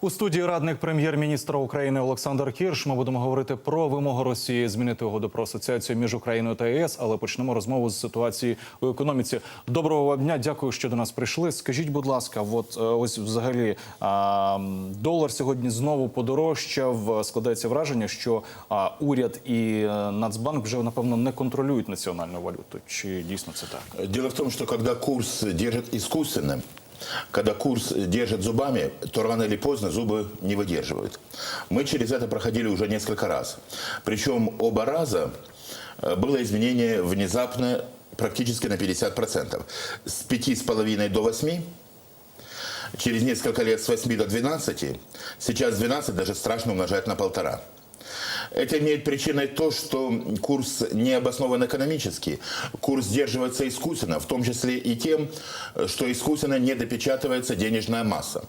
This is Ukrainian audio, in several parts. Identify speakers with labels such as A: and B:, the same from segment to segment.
A: У студії радник прем'єр-міністра України Олександр Кірш. Ми будемо говорити про вимогу Росії змінити угоду про асоціацію між Україною та ЄС, але почнемо розмову з ситуації у економіці. Доброго вам дня, дякую, що до нас прийшли. Скажіть, будь ласка, от е, ось взагалі а, долар сьогодні знову подорожчав. Складається враження, що уряд і е, Нацбанк вже напевно не контролюють національну валюту. Чи дійсно це так?
B: Дело в том, что когда курс держит искусственно, когда курс держит зубами, то рано или поздно зубы не выдерживают. Мы через это проходили уже несколько раз. Причем оба раза э, было изменение внезапно практически на 50%. С 5,5 до 8 через несколько лет с 8 до 12, сейчас 12 даже страшно умножать на полтора. Это имеет причиной то, что курс не обоснован экономически. Курс сдерживается искусственно, в том числе и тем, что искусственно не допечатывается денежная масса.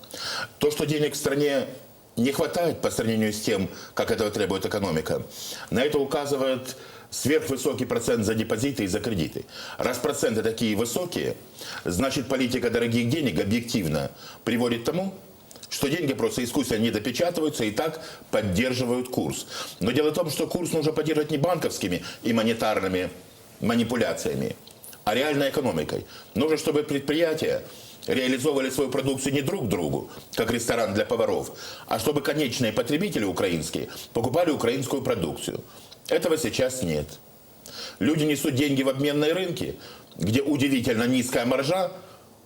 B: То, что денег в стране не хватает по сравнению с тем, как этого требует экономика, на это указывает сверхвысокий процент за депозиты и за кредиты. Раз проценты такие высокие, значит политика дорогих денег объективно приводит к тому, что деньги просто искусственно не допечатываются и так поддерживают курс. Но дело в том, что курс нужно поддерживать не банковскими и монетарными манипуляциями, а реальной экономикой. Нужно, чтобы предприятия реализовывали свою продукцию не друг другу, как ресторан для поваров, а чтобы конечные потребители украинские покупали украинскую продукцию. Этого сейчас нет. Люди несут деньги в обменные рынки, где удивительно низкая маржа,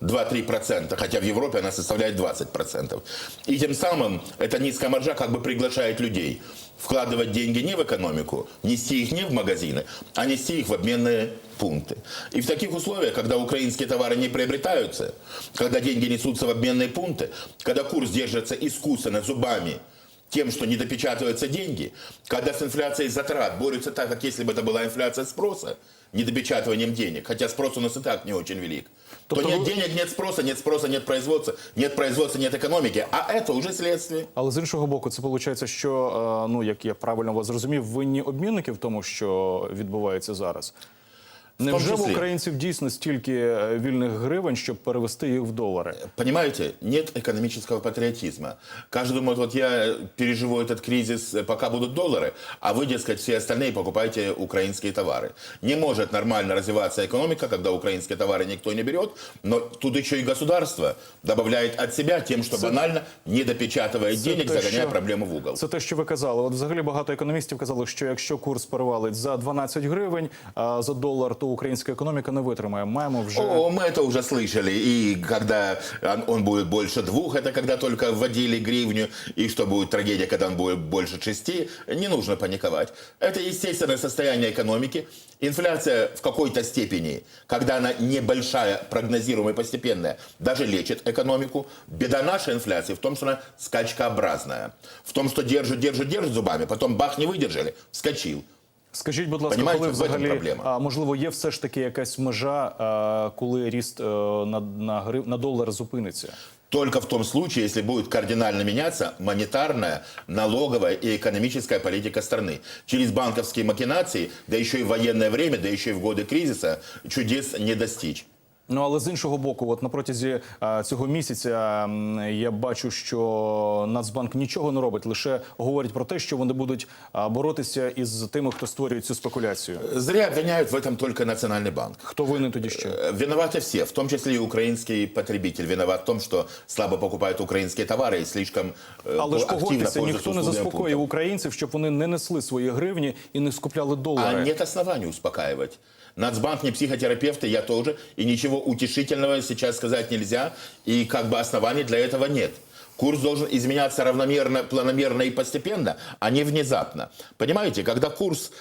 B: 2-3%, хотя в Европе она составляет 20%. И тем самым эта низкая маржа как бы приглашает людей вкладывать деньги не в экономику, нести их не в магазины, а нести их в обменные пункты. И в таких условиях, когда украинские товары не приобретаются, когда деньги несутся в обменные пункты, когда курс держится искусственно зубами, тем, что не допечатываются деньги, когда с инфляцией затрат борются так, как если бы это была инфляция спроса, недопечатыванием денег, хотя спрос у нас и так не очень велик, то
A: Тобто
B: нет
A: ви-
B: денег, нет спроса, нет спроса, нет производства, нет производства, нет экономики, а это уже следствие.
A: Але з іншого боку, це виходить, що е, ну як я правильно вас зрозумів, винні обмінники в тому, що відбувається зараз. Невже в
B: числі.
A: українців дійсно стільки е, вільних гривень, щоб перевести їх в долари?
B: Понимаете, нет экономического патриотизма. Каждый думает, вот я переживу этот кризис, э, пока будут доллары, а вы, дескать, все остальные покупайте украинские товары. Не может нормально развиваться экономика, когда украинские товары никто не берет, но тут еще и государство добавляет от себя тем, что банально не допечатывая денег,
A: те,
B: загоняя
A: що-
B: проблему в угол.
A: Це те, що ви казали. От взагалі багато економістів казали, що якщо курс перевалить за 12 гривень а, за долар, то українська економіка не витримає. Маємо вже
B: О, мы это уже слышали. И когда он- он будет больше двух, это когда только вводили гривню, и что будет трагедия, когда он будет больше шести, не нужно паниковать. Это естественное состояние экономики. Инфляция в какой-то степени, когда она небольшая, прогнозируемая, постепенная, даже лечит экономику. Беда нашей инфляции в том, что она скачкообразная. В том, что держит, держит, держит зубами, потом бах, не выдержали, вскочил.
A: Скажіть, будь ласка,
B: Понімаєте,
A: коли
B: в этом
A: взагалі
B: проблема.
A: а, можливо є все ж таки якась межа, а, коли ріст е, на, на грив на долар зупиниться?
B: Только в том случае, если будет кардинально меняться монетарная, налоговая и экономическая политика страны. Через банковские махинации, да еще и в военное время, да еще и в годы кризиса, чудес не достичь.
A: Ну але з іншого боку, от на протязі а, цього місяця м, я бачу, що Нацбанк нічого не робить, лише говорить про те, що вони будуть а, боротися із тими, хто створює цю спекуляцію.
B: Зря обвиняют в этом только Национальный банк.
A: Хто винен тоді ще?
B: Э, Виноваты все, в том числе и украинский потребитель. Виноват в том, что слабо покупают украинские товары и слишком э,
A: Але ж
B: активно
A: погодьтеся,
B: пользуются
A: ніхто не
B: услугами
A: заспокоює
B: пунктов.
A: українців, щоб вони не несли свої гривні і не скупляли
B: А
A: долари.
B: нет оснований успокаивать. Нацбанк не психотерапевт, и я тоже, и ничего утешительного сейчас сказать нельзя, и как бы оснований для этого нет. Курс должен изменяться равномерно, планомерно и постепенно, а не внезапно. Понимаете, когда курс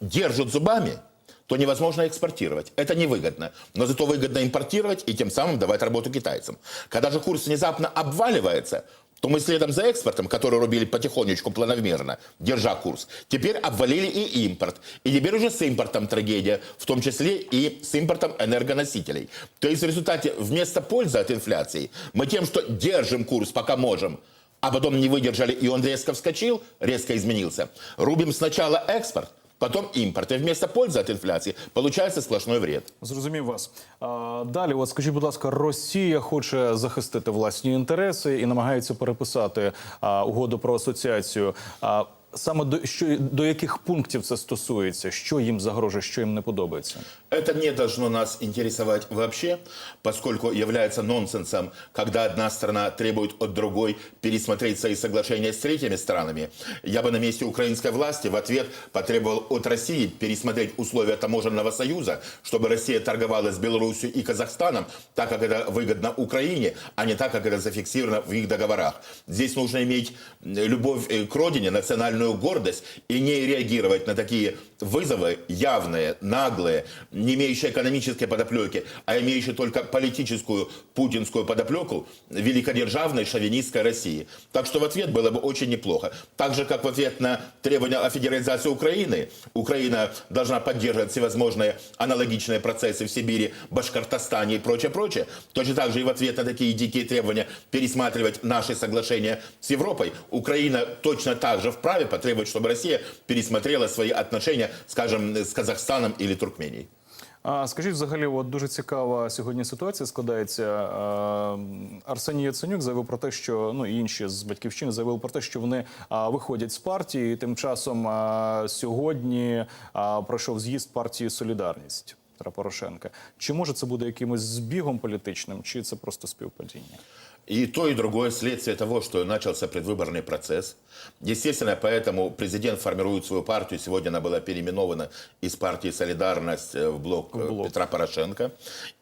B: держат зубами, то невозможно экспортировать. Это невыгодно. Но зато выгодно импортировать и тем самым давать работу китайцам. Когда же курс внезапно обваливается, то мы следом за экспортом, который рубили потихонечку, планомерно, держа курс, теперь обвалили и импорт. И теперь уже с импортом трагедия, в том числе и с импортом энергоносителей. То есть в результате вместо пользы от инфляции мы тем, что держим курс пока можем, а потом не выдержали, и он резко вскочил, резко изменился, рубим сначала экспорт, потом імпорти И вместо пользы от інфляції получається сплошной вред.
A: Зрозумів вас. А, далі, от скажіть, будь ласка, Росія хоче захистити власні інтереси і намагається переписати а, угоду про асоціацію. А, саме до, що, до яких пунктів це стосується? Що їм загрожує, що їм не подобається?
B: Это не должно нас интересовать вообще, поскольку является нонсенсом, когда одна страна требует от другой пересмотреть свои соглашения с третьими странами. Я бы на месте украинской власти в ответ потребовал от России пересмотреть условия таможенного союза, чтобы Россия торговала с Беларусью и Казахстаном так, как это выгодно Украине, а не так, как это зафиксировано в их договорах. Здесь нужно иметь любовь э, к родине, национальную гордость и не реагировать на такие вызовы явные, наглые, не имеющие экономической подоплеки, а имеющие только политическую путинскую подоплеку великодержавной шовинистской России. Так что в ответ было бы очень неплохо. Так же, как в ответ на требования о федерализации Украины, Украина должна поддерживать всевозможные аналогичные процессы в Сибири, Башкортостане и прочее, прочее. Точно так же и в ответ на такие дикие требования пересматривать наши соглашения с Европой, Украина точно так же вправе потребовать, чтобы Россия пересмотрела свои отношения, скажем, с Казахстаном или Туркменией.
A: А скажіть, взагалі, от дуже цікава сьогодні ситуація складається. Арсеній Яценюк заявив про те, що ну і інші з батьківщини заявили про те, що вони виходять з партії. І тим часом сьогодні пройшов з'їзд партії Солідарність Петра Порошенка. Чи може це буде якимось збігом політичним, чи це просто співпадіння?
B: И то, и другое следствие того, что начался предвыборный процесс. Естественно, поэтому президент формирует свою партию. Сегодня она была переименована из партии «Солидарность» э, в блок, э,
A: блок.
B: Петра Порошенко.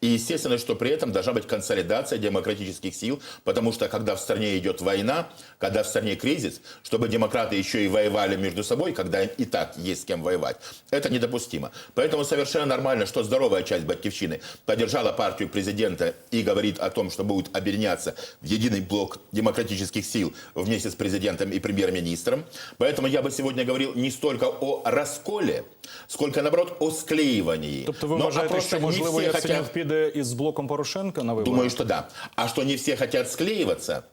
B: И естественно, что при этом должна быть консолидация демократических сил, потому что когда в стране идет война, когда в стране кризис, чтобы демократы еще и воевали между собой, когда им и так есть с кем воевать, это недопустимо. Поэтому совершенно нормально, что здоровая часть Батьковщины поддержала партию президента и говорит о том, что будет объединяться в единый блок демократических сил вместе с президентом и премьер-министром. Поэтому я бы сегодня говорил не столько о расколе, сколько, наоборот, о склеивании.
A: Тобто ви
B: Но, а
A: вважаєте,
B: просто
A: що
B: не
A: можливо
B: все
A: Яценюк
B: хотят-
A: піде із блоком Порошенка на вибори?
B: Думаю, что да. А что не все хотят склеиваться,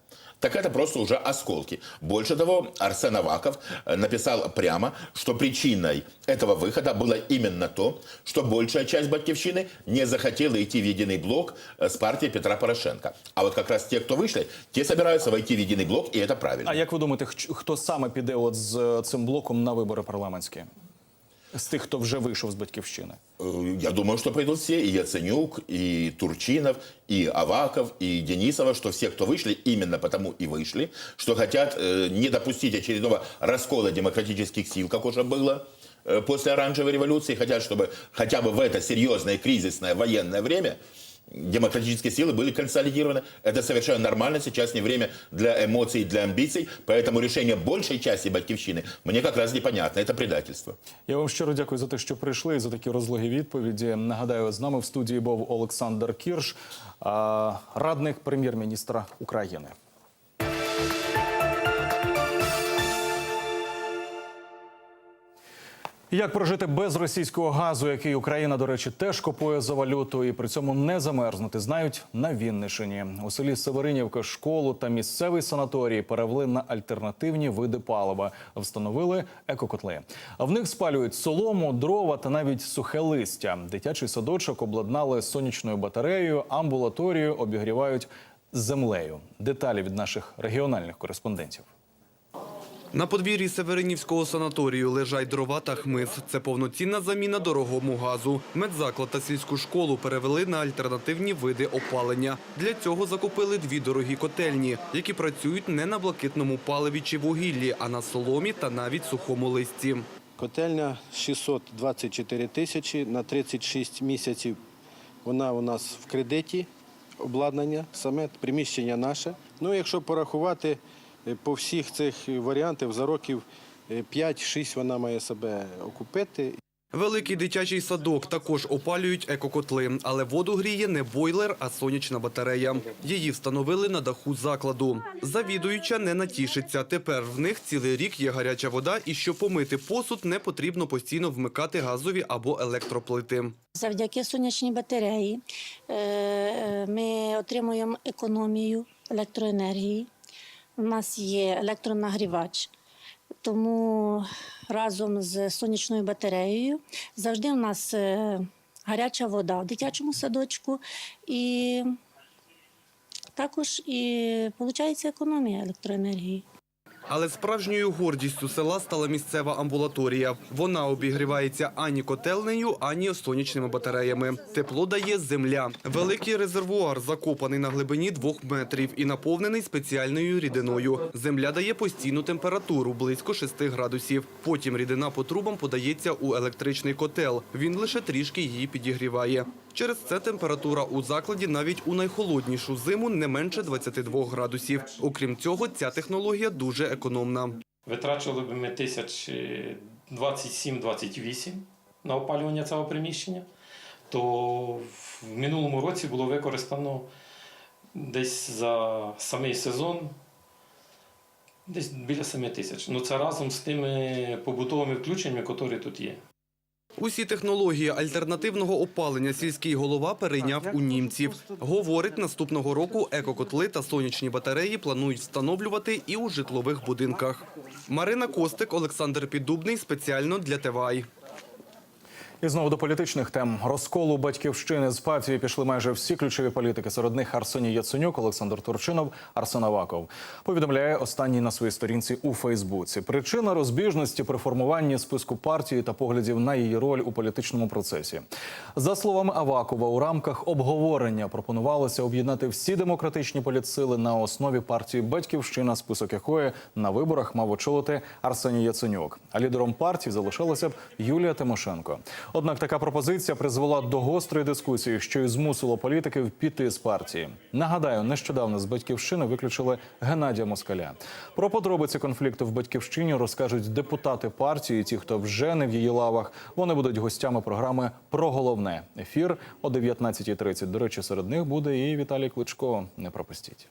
B: так это просто уже осколки. Больше того, Арсен Аваков э, написал прямо, что причиной этого выхода было именно то, что большая часть Батьковщины не захотела идти в единый блок э, с партией Петра Порошенко. А вот как раз те, кто вышли, те собираются войти в единый блок, и это правильно.
A: А як ви думаєте, хч- хто саме піде от з е, цим блоком на вибори парламентські? З тих, хто вже вийшов з батьківщини?
B: Э, Я думаю, что пойдут все, и Яценюк, и Турчинов, и Аваков, и Денисова, что все, кто вышли, именно потому и вышли, что хотят э, не допустить очередного раскола демократических сил, как уже было э, после оранжевой революции, хотят, чтобы хотя бы в это серьезное кризисное военное время демократические силы были консолидированы. Это совершенно нормально. Сейчас не время для эмоций, для амбиций. Поэтому решение большей части Батьковщины мне как раз непонятно. Это предательство.
A: Я вам щиро дякую за те, що прийшли і за такі розлогі відповіді. Нагадаю, з нами в студії був Олександр Кірш, а, радник прем'єр-міністра України. Як прожити без російського газу, який Україна, до речі, теж купує за валюту, і при цьому не замерзнути, знають на Вінничині. У селі Северинівка школу та місцевий санаторій перевели на альтернативні види палива, встановили екокотли. В них спалюють солому, дрова та навіть сухе листя. Дитячий садочок обладнали сонячною батареєю, амбулаторію обігрівають землею. Деталі від наших регіональних кореспондентів.
C: На подвір'ї Северинівського санаторію лежать дрова та хмиз. Це повноцінна заміна дорогому газу. Медзаклад та сільську школу перевели на альтернативні види опалення. Для цього закупили дві дорогі котельні, які працюють не на блакитному паливі чи вугіллі, а на соломі та навіть сухому листі.
D: Котельня 624 тисячі на 36 місяців. Вона у нас в кредиті, обладнання, саме приміщення наше. Ну, якщо порахувати по всіх цих варіантах, за років е, 5-6 вона має себе окупити.
C: Великий дитячий садок також опалюють екокотли, але воду гріє не бойлер, а сонячна батарея. Її встановили на даху закладу. Завідуюча не натішиться. Тепер в них цілий рік є гаряча вода, і щоб помити посуд, не потрібно постійно вмикати газові або електроплити.
E: Завдяки сонячній батареї е, е, ми отримуємо економію електроенергії. У нас є електронагрівач. Тому разом з сонячною батареєю завжди у нас е, гаряча вода в дитячому садочку і також і виходить економія електроенергії.
C: Але справжньою гордістю села стала місцева амбулаторія. Вона обігрівається ані котельнею, ані сонячними батареями. Тепло дає земля. Великий резервуар закопаний на глибині двох метрів і наповнений спеціальною рідиною. Земля дає постійну температуру близько 6 градусів. Потім рідина по трубам подається у електричний котел. Він лише трішки її підігріває. Через це температура у закладі навіть у найхолоднішу зиму не менше 22 градусів. Окрім цього, ця технологія дуже економна.
F: Витрачували б ми тисяч е, 27-28 на опалювання цього приміщення, то в минулому році було використано десь за самий сезон десь біля 7 тисяч. Ну це разом з тими побутовими включеннями, які тут є.
C: Усі технології альтернативного опалення сільський голова перейняв у німців. Говорить, наступного року екокотли та сонячні батареї планують встановлювати і у житлових будинках. Марина Костик, Олександр Піддубний спеціально для ТВАЙ.
A: І знову до політичних тем розколу батьківщини з партії пішли майже всі ключові політики. Серед них Арсеній Яценюк, Олександр Турчинов, Арсен Аваков. Повідомляє останній на своїй сторінці у Фейсбуці. Причина розбіжності при формуванні списку партії та поглядів на її роль у політичному процесі. За словами Авакова, у рамках обговорення пропонувалося об'єднати всі демократичні політсили на основі партії Батьківщина, список якої на виборах мав очолити Арсеній Яценюк. А лідером партії залишилася б Юлія Тимошенко. Однак така пропозиція призвела до гострої дискусії, що й змусило політиків піти з партії. Нагадаю, нещодавно з батьківщини виключили Геннадія Москаля. Про подробиці конфлікту в батьківщині розкажуть депутати партії. Ті, хто вже не в її лавах, вони будуть гостями програми про головне. Ефір о 19.30. До речі, серед них буде і Віталій Кличко. Не пропустіть.